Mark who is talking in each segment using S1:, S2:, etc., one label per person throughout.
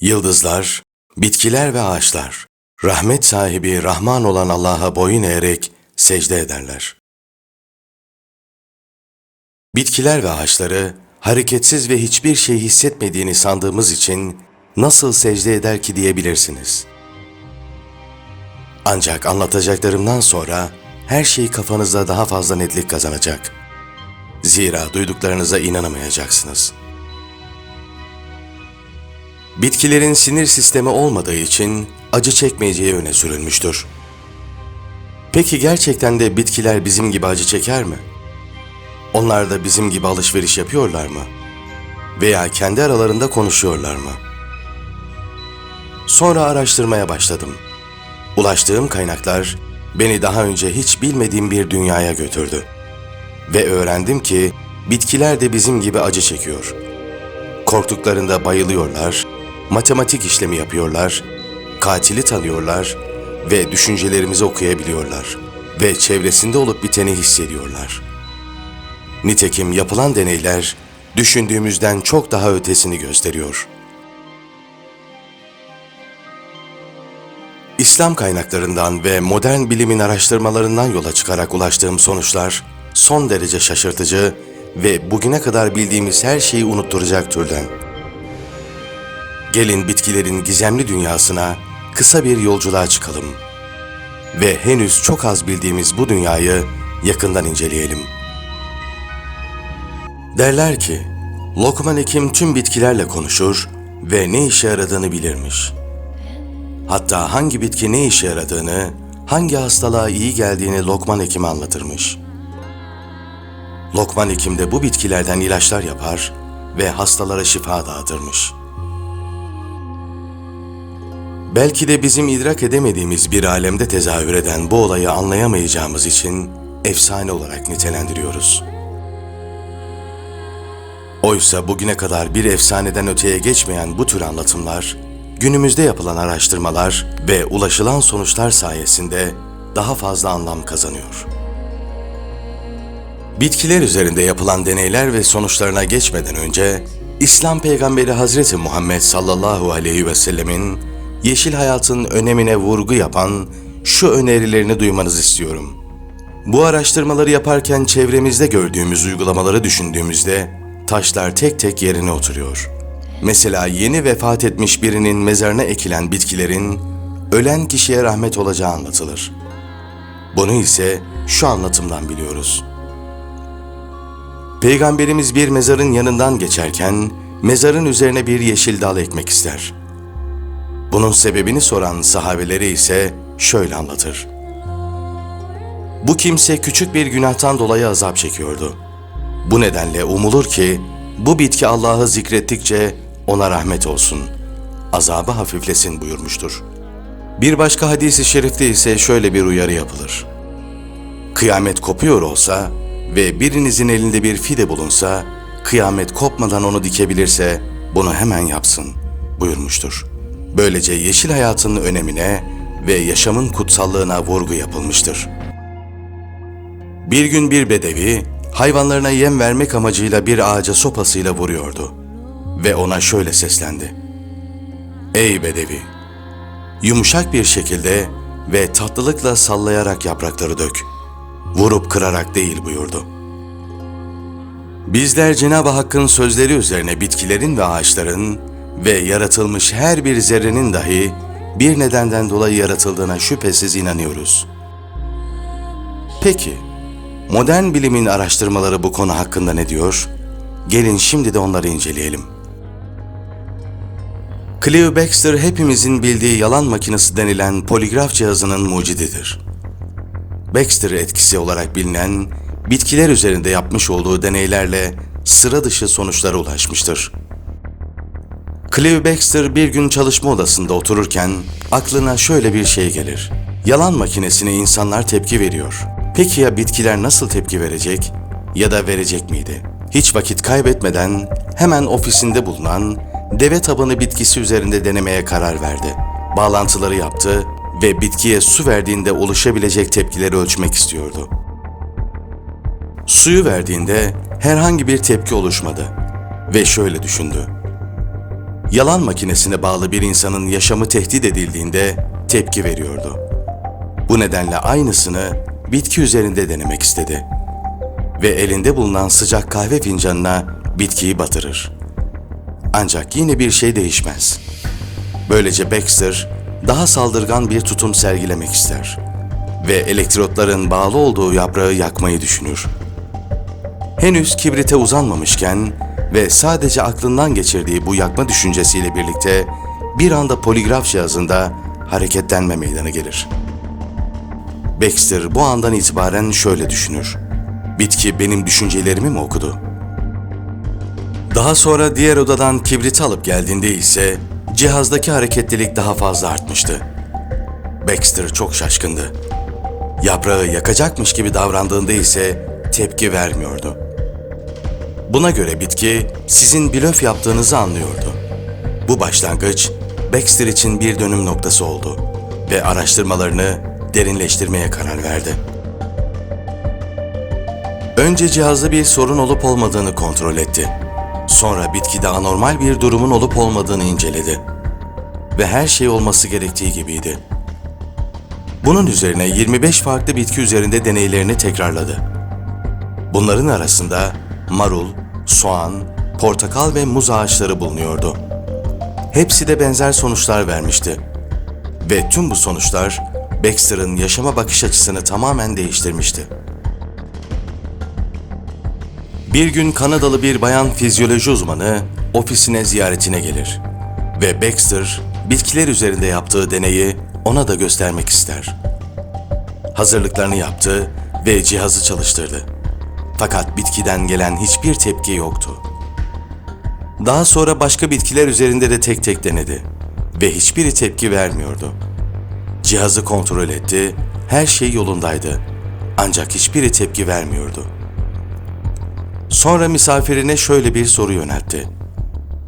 S1: Yıldızlar, bitkiler ve ağaçlar, rahmet sahibi Rahman olan Allah'a boyun eğerek secde ederler. Bitkiler ve ağaçları hareketsiz ve hiçbir şey hissetmediğini sandığımız için nasıl secde eder ki diyebilirsiniz. Ancak anlatacaklarımdan sonra her şey kafanızda daha fazla netlik kazanacak. Zira duyduklarınıza inanamayacaksınız. Bitkilerin sinir sistemi olmadığı için acı çekmeyeceği öne sürülmüştür. Peki gerçekten de bitkiler bizim gibi acı çeker mi? Onlar da bizim gibi alışveriş yapıyorlar mı? Veya kendi aralarında konuşuyorlar mı? Sonra araştırmaya başladım. Ulaştığım kaynaklar beni daha önce hiç bilmediğim bir dünyaya götürdü. Ve öğrendim ki bitkiler de bizim gibi acı çekiyor. Korktuklarında bayılıyorlar, matematik işlemi yapıyorlar, katili tanıyorlar ve düşüncelerimizi okuyabiliyorlar ve çevresinde olup biteni hissediyorlar. Nitekim yapılan deneyler düşündüğümüzden çok daha ötesini gösteriyor. İslam kaynaklarından ve modern bilimin araştırmalarından yola çıkarak ulaştığım sonuçlar son derece şaşırtıcı ve bugüne kadar bildiğimiz her şeyi unutturacak türden. Gelin bitkilerin gizemli dünyasına kısa bir yolculuğa çıkalım ve henüz çok az bildiğimiz bu dünyayı yakından inceleyelim. Derler ki, Lokman Hekim tüm bitkilerle konuşur ve ne işe yaradığını bilirmiş. Hatta hangi bitki ne işe yaradığını, hangi hastalığa iyi geldiğini Lokman Hekim anlatırmış. Lokman Hekim de bu bitkilerden ilaçlar yapar ve hastalara şifa dağıtırmış. Belki de bizim idrak edemediğimiz bir alemde tezahür eden bu olayı anlayamayacağımız için efsane olarak nitelendiriyoruz. Oysa bugüne kadar bir efsaneden öteye geçmeyen bu tür anlatımlar, günümüzde yapılan araştırmalar ve ulaşılan sonuçlar sayesinde daha fazla anlam kazanıyor. Bitkiler üzerinde yapılan deneyler ve sonuçlarına geçmeden önce, İslam peygamberi Hazreti Muhammed sallallahu aleyhi ve sellemin yeşil hayatın önemine vurgu yapan şu önerilerini duymanızı istiyorum. Bu araştırmaları yaparken çevremizde gördüğümüz uygulamaları düşündüğümüzde taşlar tek tek yerine oturuyor. Mesela yeni vefat etmiş birinin mezarına ekilen bitkilerin ölen kişiye rahmet olacağı anlatılır. Bunu ise şu anlatımdan biliyoruz. Peygamberimiz bir mezarın yanından geçerken mezarın üzerine bir yeşil dal ekmek ister. Bunun sebebini soran sahabeleri ise şöyle anlatır. Bu kimse küçük bir günahtan dolayı azap çekiyordu. Bu nedenle umulur ki bu bitki Allah'ı zikrettikçe ona rahmet olsun, azabı hafiflesin buyurmuştur. Bir başka hadisi şerifte ise şöyle bir uyarı yapılır. Kıyamet kopuyor olsa ve birinizin elinde bir fide bulunsa, kıyamet kopmadan onu dikebilirse bunu hemen yapsın buyurmuştur. Böylece yeşil hayatın önemine ve yaşamın kutsallığına vurgu yapılmıştır. Bir gün bir bedevi hayvanlarına yem vermek amacıyla bir ağaca sopasıyla vuruyordu ve ona şöyle seslendi. Ey bedevi! Yumuşak bir şekilde ve tatlılıkla sallayarak yaprakları dök. Vurup kırarak değil buyurdu. Bizler Cenab-ı Hakk'ın sözleri üzerine bitkilerin ve ağaçların ve yaratılmış her bir zerrenin dahi bir nedenden dolayı yaratıldığına şüphesiz inanıyoruz. Peki, modern bilimin araştırmaları bu konu hakkında ne diyor? Gelin şimdi de onları inceleyelim. Cleo Baxter hepimizin bildiği yalan makinesi denilen poligraf cihazının mucididir. Baxter etkisi olarak bilinen, bitkiler üzerinde yapmış olduğu deneylerle sıra dışı sonuçlara ulaşmıştır. Cleo Baxter bir gün çalışma odasında otururken aklına şöyle bir şey gelir. Yalan makinesine insanlar tepki veriyor. Peki ya bitkiler nasıl tepki verecek ya da verecek miydi? Hiç vakit kaybetmeden hemen ofisinde bulunan deve tabanı bitkisi üzerinde denemeye karar verdi. Bağlantıları yaptı ve bitkiye su verdiğinde oluşabilecek tepkileri ölçmek istiyordu. Suyu verdiğinde herhangi bir tepki oluşmadı ve şöyle düşündü. Yalan makinesine bağlı bir insanın yaşamı tehdit edildiğinde tepki veriyordu. Bu nedenle aynısını bitki üzerinde denemek istedi. Ve elinde bulunan sıcak kahve fincanına bitkiyi batırır. Ancak yine bir şey değişmez. Böylece Baxter daha saldırgan bir tutum sergilemek ister ve elektrotların bağlı olduğu yaprağı yakmayı düşünür. Henüz kibrite uzanmamışken ve sadece aklından geçirdiği bu yakma düşüncesiyle birlikte bir anda poligraf cihazında hareketlenme meydana gelir. Baxter bu andan itibaren şöyle düşünür. Bitki benim düşüncelerimi mi okudu? Daha sonra diğer odadan kibriti alıp geldiğinde ise cihazdaki hareketlilik daha fazla artmıştı. Baxter çok şaşkındı. Yaprağı yakacakmış gibi davrandığında ise tepki vermiyordu. Buna göre bitki sizin blöf yaptığınızı anlıyordu. Bu başlangıç Baxter için bir dönüm noktası oldu ve araştırmalarını derinleştirmeye karar verdi. Önce cihazda bir sorun olup olmadığını kontrol etti. Sonra bitkide anormal bir durumun olup olmadığını inceledi. Ve her şey olması gerektiği gibiydi. Bunun üzerine 25 farklı bitki üzerinde deneylerini tekrarladı. Bunların arasında marul, soğan, portakal ve muz ağaçları bulunuyordu. Hepsi de benzer sonuçlar vermişti. Ve tüm bu sonuçlar Baxter'ın yaşama bakış açısını tamamen değiştirmişti. Bir gün Kanadalı bir bayan fizyoloji uzmanı ofisine ziyaretine gelir ve Baxter bitkiler üzerinde yaptığı deneyi ona da göstermek ister. Hazırlıklarını yaptı ve cihazı çalıştırdı. Fakat bitkiden gelen hiçbir tepki yoktu. Daha sonra başka bitkiler üzerinde de tek tek denedi ve hiçbiri tepki vermiyordu. Cihazı kontrol etti, her şey yolundaydı. Ancak hiçbiri tepki vermiyordu. Sonra misafirine şöyle bir soru yöneltti.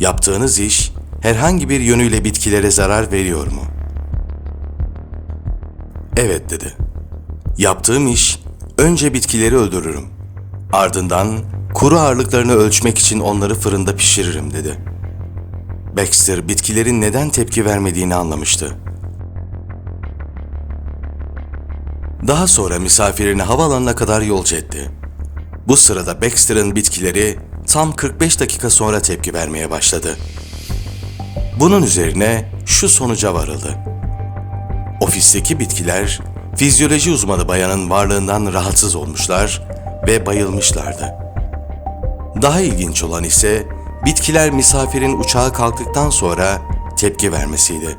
S1: Yaptığınız iş herhangi bir yönüyle bitkilere zarar veriyor mu? Evet dedi. Yaptığım iş önce bitkileri öldürürüm. Ardından kuru ağırlıklarını ölçmek için onları fırında pişiririm dedi. Baxter bitkilerin neden tepki vermediğini anlamıştı. Daha sonra misafirini havaalanına kadar yolcu etti. Bu sırada Baxter'ın bitkileri tam 45 dakika sonra tepki vermeye başladı. Bunun üzerine şu sonuca varıldı. Ofisteki bitkiler fizyoloji uzmanı bayanın varlığından rahatsız olmuşlar ve bayılmışlardı. Daha ilginç olan ise bitkiler misafirin uçağa kalktıktan sonra tepki vermesiydi.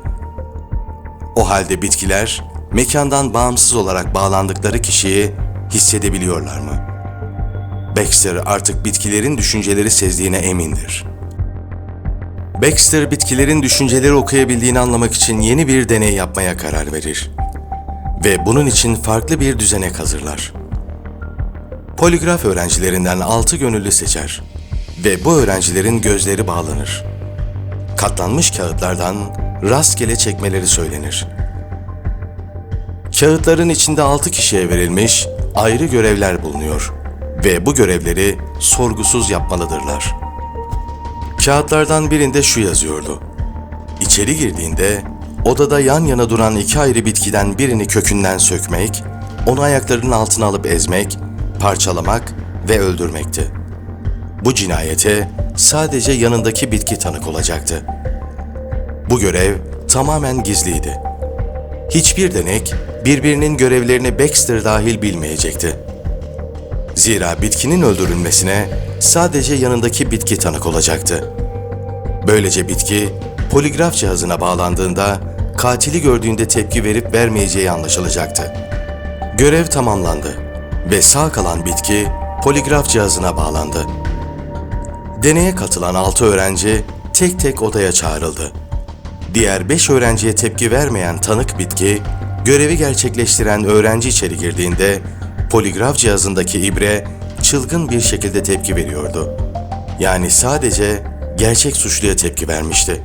S1: O halde bitkiler mekandan bağımsız olarak bağlandıkları kişiyi hissedebiliyorlar mı? Baxter artık bitkilerin düşünceleri sezdiğine emindir. Baxter bitkilerin düşünceleri okuyabildiğini anlamak için yeni bir deney yapmaya karar verir. Ve bunun için farklı bir düzenek hazırlar. Poligraf öğrencilerinden altı gönüllü seçer ve bu öğrencilerin gözleri bağlanır. Katlanmış kağıtlardan rastgele çekmeleri söylenir. Kağıtların içinde altı kişiye verilmiş ayrı görevler bulunuyor ve bu görevleri sorgusuz yapmalıdırlar. Kağıtlardan birinde şu yazıyordu. İçeri girdiğinde odada yan yana duran iki ayrı bitkiden birini kökünden sökmek, onu ayaklarının altına alıp ezmek, parçalamak ve öldürmekti. Bu cinayete sadece yanındaki bitki tanık olacaktı. Bu görev tamamen gizliydi. Hiçbir denek birbirinin görevlerini Baxter dahil bilmeyecekti. Zira bitkinin öldürülmesine sadece yanındaki bitki tanık olacaktı. Böylece bitki poligraf cihazına bağlandığında katili gördüğünde tepki verip vermeyeceği anlaşılacaktı. Görev tamamlandı ve sağ kalan bitki poligraf cihazına bağlandı. Deneye katılan 6 öğrenci tek tek odaya çağrıldı. Diğer 5 öğrenciye tepki vermeyen tanık bitki, görevi gerçekleştiren öğrenci içeri girdiğinde poligraf cihazındaki ibre çılgın bir şekilde tepki veriyordu. Yani sadece gerçek suçluya tepki vermişti.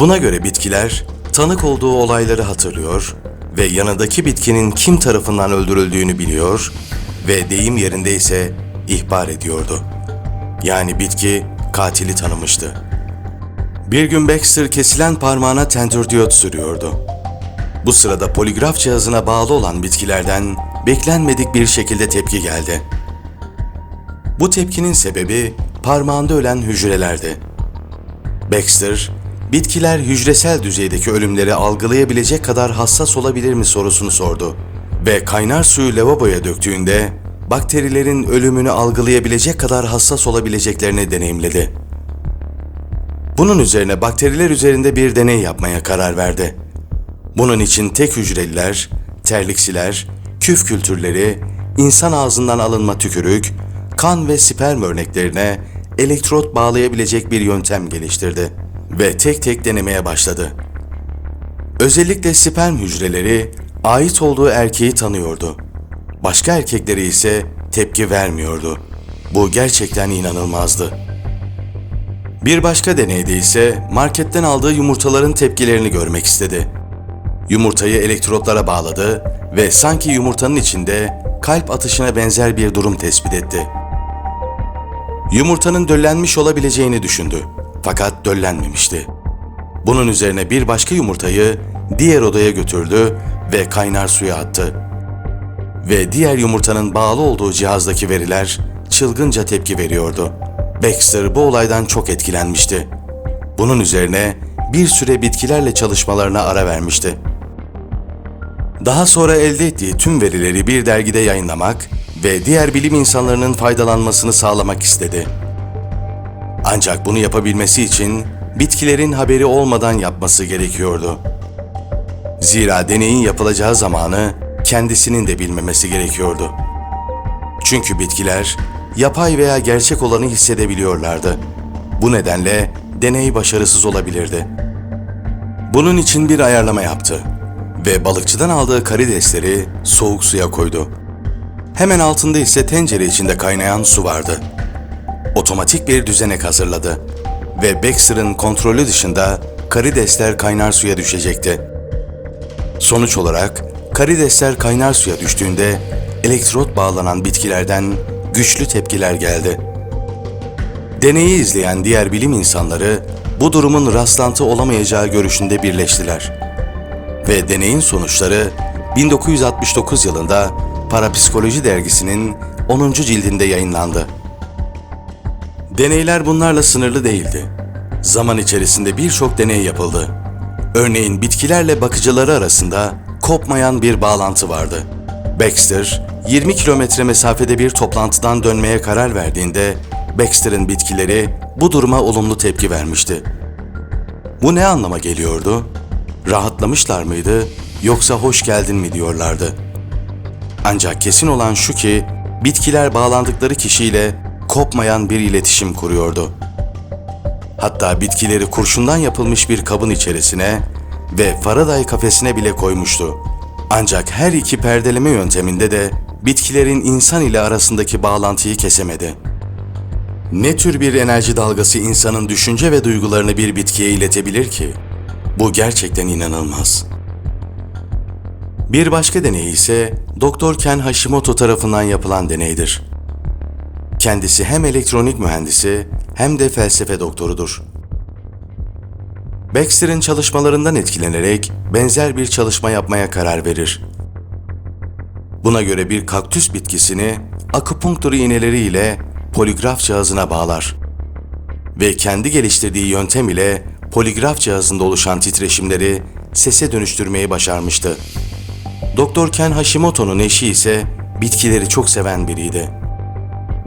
S1: Buna göre bitkiler tanık olduğu olayları hatırlıyor ve yanındaki bitkinin kim tarafından öldürüldüğünü biliyor ve deyim yerinde ise ihbar ediyordu. Yani bitki katili tanımıştı. Bir gün Baxter kesilen parmağına tendürdiyot sürüyordu. Bu sırada poligraf cihazına bağlı olan bitkilerden beklenmedik bir şekilde tepki geldi. Bu tepkinin sebebi parmağında ölen hücrelerdi. Baxter, bitkiler hücresel düzeydeki ölümleri algılayabilecek kadar hassas olabilir mi sorusunu sordu ve kaynar suyu lavaboya döktüğünde bakterilerin ölümünü algılayabilecek kadar hassas olabileceklerini deneyimledi. Bunun üzerine bakteriler üzerinde bir deney yapmaya karar verdi. Bunun için tek hücreliler, terliksiler, küf kültürleri, insan ağzından alınma tükürük, kan ve sperm örneklerine elektrot bağlayabilecek bir yöntem geliştirdi ve tek tek denemeye başladı. Özellikle sperm hücreleri ait olduğu erkeği tanıyordu. Başka erkekleri ise tepki vermiyordu. Bu gerçekten inanılmazdı. Bir başka deneyde ise marketten aldığı yumurtaların tepkilerini görmek istedi. Yumurtayı elektrotlara bağladı ve sanki yumurtanın içinde kalp atışına benzer bir durum tespit etti. Yumurtanın döllenmiş olabileceğini düşündü fakat döllenmemişti. Bunun üzerine bir başka yumurtayı diğer odaya götürdü ve kaynar suya attı. Ve diğer yumurtanın bağlı olduğu cihazdaki veriler çılgınca tepki veriyordu. Baxter bu olaydan çok etkilenmişti. Bunun üzerine bir süre bitkilerle çalışmalarına ara vermişti. Daha sonra elde ettiği tüm verileri bir dergide yayınlamak ve diğer bilim insanlarının faydalanmasını sağlamak istedi. Ancak bunu yapabilmesi için bitkilerin haberi olmadan yapması gerekiyordu. Zira deneyin yapılacağı zamanı kendisinin de bilmemesi gerekiyordu. Çünkü bitkiler yapay veya gerçek olanı hissedebiliyorlardı. Bu nedenle deney başarısız olabilirdi. Bunun için bir ayarlama yaptı ve balıkçıdan aldığı karidesleri soğuk suya koydu. Hemen altında ise tencere içinde kaynayan su vardı. Otomatik bir düzenek hazırladı ve Baxter'ın kontrolü dışında karidesler kaynar suya düşecekti. Sonuç olarak karidesler kaynar suya düştüğünde elektrot bağlanan bitkilerden güçlü tepkiler geldi. Deneyi izleyen diğer bilim insanları bu durumun rastlantı olamayacağı görüşünde birleştiler. Ve deneyin sonuçları 1969 yılında Parapsikoloji dergisinin 10. cildinde yayınlandı. Deneyler bunlarla sınırlı değildi. Zaman içerisinde birçok deney yapıldı. Örneğin bitkilerle bakıcıları arasında kopmayan bir bağlantı vardı. Baxter, 20 kilometre mesafede bir toplantıdan dönmeye karar verdiğinde Baxter'ın bitkileri bu duruma olumlu tepki vermişti. Bu ne anlama geliyordu? Rahatlamışlar mıydı yoksa hoş geldin mi diyorlardı. Ancak kesin olan şu ki bitkiler bağlandıkları kişiyle kopmayan bir iletişim kuruyordu. Hatta bitkileri kurşundan yapılmış bir kabın içerisine ve Faraday kafesine bile koymuştu. Ancak her iki perdeleme yönteminde de bitkilerin insan ile arasındaki bağlantıyı kesemedi. Ne tür bir enerji dalgası insanın düşünce ve duygularını bir bitkiye iletebilir ki? Bu gerçekten inanılmaz. Bir başka deney ise Dr. Ken Hashimoto tarafından yapılan deneydir. Kendisi hem elektronik mühendisi hem de felsefe doktorudur. Baxter'ın çalışmalarından etkilenerek benzer bir çalışma yapmaya karar verir. Buna göre bir kaktüs bitkisini akupunktur iğneleriyle poligraf cihazına bağlar ve kendi geliştirdiği yöntem ile poligraf cihazında oluşan titreşimleri sese dönüştürmeyi başarmıştı. Doktor Ken Hashimoto'nun eşi ise bitkileri çok seven biriydi.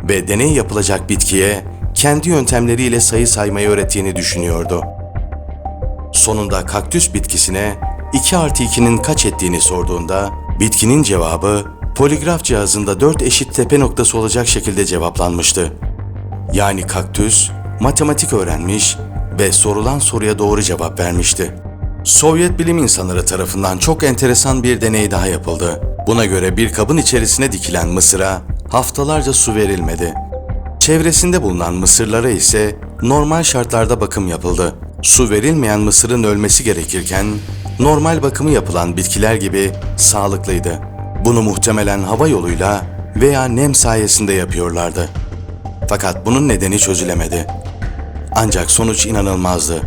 S1: Ve deney yapılacak bitkiye kendi yöntemleriyle sayı saymayı öğrettiğini düşünüyordu. Sonunda kaktüs bitkisine 2 artı 2'nin kaç ettiğini sorduğunda bitkinin cevabı poligraf cihazında 4 eşit tepe noktası olacak şekilde cevaplanmıştı. Yani kaktüs matematik öğrenmiş ve sorulan soruya doğru cevap vermişti. Sovyet bilim insanları tarafından çok enteresan bir deney daha yapıldı. Buna göre bir kabın içerisine dikilen mısıra haftalarca su verilmedi. Çevresinde bulunan mısırlara ise normal şartlarda bakım yapıldı. Su verilmeyen mısırın ölmesi gerekirken normal bakımı yapılan bitkiler gibi sağlıklıydı. Bunu muhtemelen hava yoluyla veya nem sayesinde yapıyorlardı. Fakat bunun nedeni çözülemedi. Ancak sonuç inanılmazdı.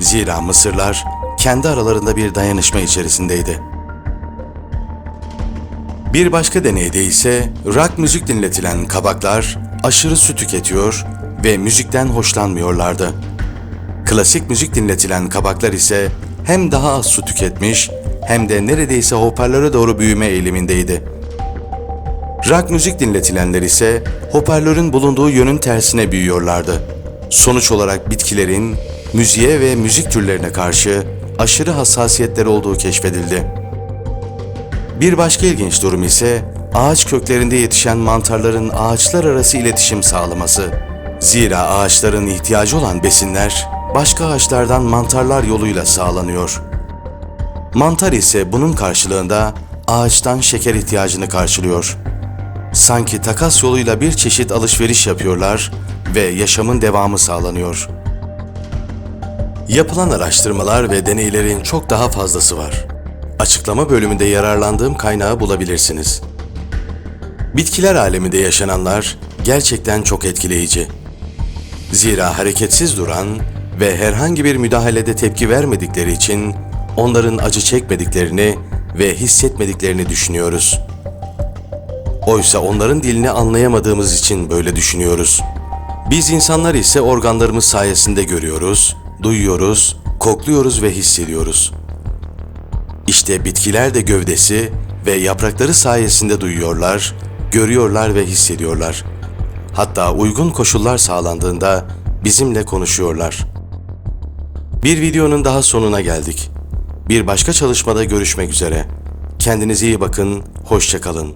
S1: Zira Mısırlar kendi aralarında bir dayanışma içerisindeydi. Bir başka deneyde ise rock müzik dinletilen kabaklar aşırı su tüketiyor ve müzikten hoşlanmıyorlardı. Klasik müzik dinletilen kabaklar ise hem daha az su tüketmiş hem de neredeyse hoparlöre doğru büyüme eğilimindeydi. Rock müzik dinletilenler ise hoparlörün bulunduğu yönün tersine büyüyorlardı. Sonuç olarak bitkilerin müziğe ve müzik türlerine karşı aşırı hassasiyetleri olduğu keşfedildi. Bir başka ilginç durum ise ağaç köklerinde yetişen mantarların ağaçlar arası iletişim sağlaması. Zira ağaçların ihtiyacı olan besinler başka ağaçlardan mantarlar yoluyla sağlanıyor. Mantar ise bunun karşılığında ağaçtan şeker ihtiyacını karşılıyor. Sanki takas yoluyla bir çeşit alışveriş yapıyorlar ve yaşamın devamı sağlanıyor. Yapılan araştırmalar ve deneylerin çok daha fazlası var. Açıklama bölümünde yararlandığım kaynağı bulabilirsiniz. Bitkiler aleminde yaşananlar gerçekten çok etkileyici. Zira hareketsiz duran ve herhangi bir müdahalede tepki vermedikleri için onların acı çekmediklerini ve hissetmediklerini düşünüyoruz. Oysa onların dilini anlayamadığımız için böyle düşünüyoruz. Biz insanlar ise organlarımız sayesinde görüyoruz, duyuyoruz, kokluyoruz ve hissediyoruz. İşte bitkiler de gövdesi ve yaprakları sayesinde duyuyorlar, görüyorlar ve hissediyorlar. Hatta uygun koşullar sağlandığında bizimle konuşuyorlar. Bir videonun daha sonuna geldik. Bir başka çalışmada görüşmek üzere. Kendinize iyi bakın, hoşça kalın.